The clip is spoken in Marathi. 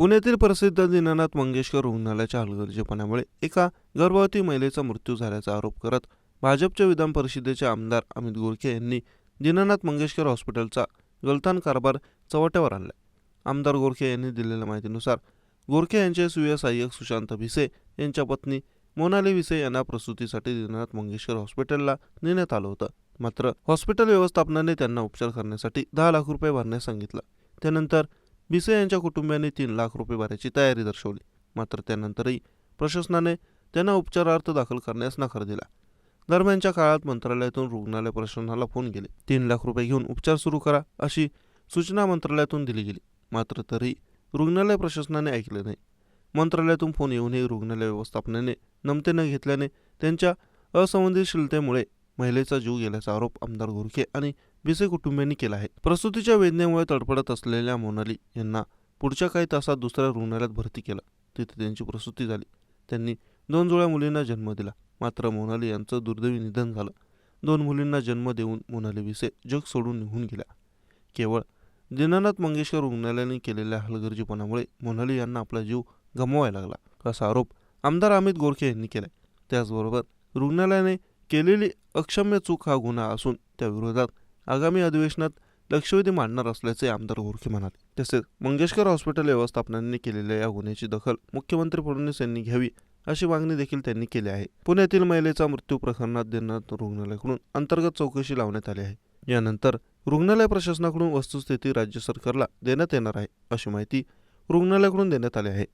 पुण्यातील प्रसिद्ध दीनानाथ मंगेशकर रुग्णालयाच्या हलगर्जीपणामुळे एका गर्भवती महिलेचा मृत्यू झाल्याचा आरोप करत भाजपच्या विधान परिषदेचे आमदार अमित गोरखे यांनी दीनानाथ मंगेशकर हॉस्पिटलचा गलतान कारभार चव्हाट्यावर आणला आमदार गोरखे यांनी दिलेल्या माहितीनुसार गोरखे यांचे सुय सहाय्यक सुशांत भिसे यांच्या पत्नी मोनाली विसे यांना प्रसूतीसाठी दीनानाथ मंगेशकर हॉस्पिटलला नेण्यात आलं होतं. मात्र हॉस्पिटल व्यवस्थापनाने त्यांना उपचार करण्यासाठी दहा लाख रुपये भरण्यास सांगितलं. त्यानंतर भिसे यांच्या कुटुंबियांनी तीन लाख रुपये भरायची तयारी दर्शवली. मात्र त्यानंतरही प्रशासनाने त्यांना उपचारार्थ दाखल करण्यास नकार दिला. दरम्यानच्या काळात मंत्रालयातून रुग्णालय प्रशासनाला फोन गेले तीन लाख रुपये घेऊन उपचार सुरू करा अशी सूचना मंत्रालयातून दिली गेली. मात्र तरीही रुग्णालय प्रशासनाने ऐकले नाही. मंत्रालयातून फोन येऊनही रुग्णालय व्यवस्थापनाने नमते न घेतल्याने त्यांच्या असंवेदनशीलतेमुळे महिलेचा जीव गेल्याचा आरोप आमदार गोरखे आणि बिसे कुटुंबियांनी केला आहे. प्रसूतीच्या वेदनेमुळे तडफडत असलेल्या मोनाली यांना पुढच्या काही तासात दुसऱ्या रुग्णालयात भरती केलं. तिथे त्यांची प्रसूती झाली. त्यांनी दोन जुळ्या मुलींना जन्म दिला. मात्र मोनाली यांचं दुर्दैवी निधन झालं. दोन मुलींना जन्म देऊन मोनाली विसे जग सोडून निघून गेल्या. केवळ दीनानाथ मंगेशकर रुग्णालयाने केलेल्या हलगर्जीपणामुळे मोनाली यांना आपला जीव गमवायला लागला असा आरोप आमदार अमित गोरखे यांनी केला त्याचबरोबर रुग्णालयाने केलेली अक्षम्य चूक हा गुन्हा असून त्याविरोधात आगामी अधिवेशनात लक्षवेधी मांडणार असल्याचे आमदार गोरखे म्हणाले. तसेच मंगेशकर हॉस्पिटल व्यवस्थापनांनी केलेल्या या गुन्ह्याची दखल मुख्यमंत्री फडणवीस यांनी घ्यावी अशी मागणी देखील त्यांनी केली आहे. पुण्यातील महिलेचा मृत्यू प्रकरणात देण्यात रुग्णालयाकडून अंतर्गत चौकशी लावण्यात आली आहे. यानंतर रुग्णालय प्रशासनाकडून वस्तुस्थिती राज्य सरकारला देण्यात येणार आहे अशी माहिती रुग्णालयाकडून देण्यात आली आहे.